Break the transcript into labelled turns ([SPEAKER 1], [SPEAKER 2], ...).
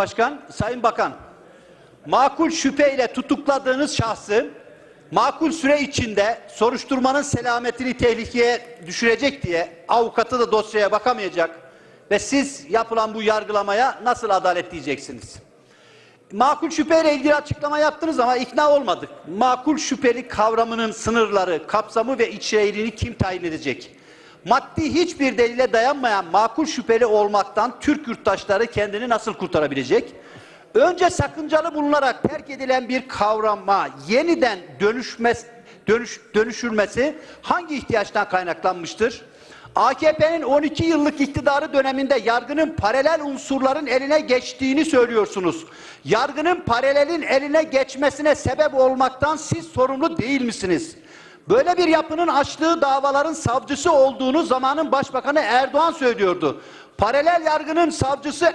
[SPEAKER 1] Başkan. Sayın Bakan, makul şüpheyle tutukladığınız şahsı makul süre içinde soruşturmanın selametini tehlikeye düşürecek diye avukatı da dosyaya bakamayacak ve siz yapılan bu yargılamaya nasıl adalet diyeceksiniz? Makul şüpheyle ilgili açıklama yaptınız ama ikna olmadık. Makul şüpheli kavramının sınırları, kapsamı ve içeriğini kim tayin edecek? Maddi hiçbir delile dayanmayan makul şüpheli olmaktan Türk yurttaşları kendini nasıl kurtarabilecek? Önce sakıncalı bulunarak terk edilen bir kavrama yeniden dönüşmez, dönüş, dönüşülmesi hangi ihtiyaçtan kaynaklanmıştır? AKP'nin 12 yıllık iktidarı döneminde yargının paralel unsurların eline geçtiğini söylüyorsunuz. Yargının paralelin eline geçmesine sebep olmaktan siz sorumlu değil misiniz? Böyle bir yapının açtığı davaların savcısı olduğunu zamanın başbakanı Erdoğan söylüyordu. Paralel yargının savcısı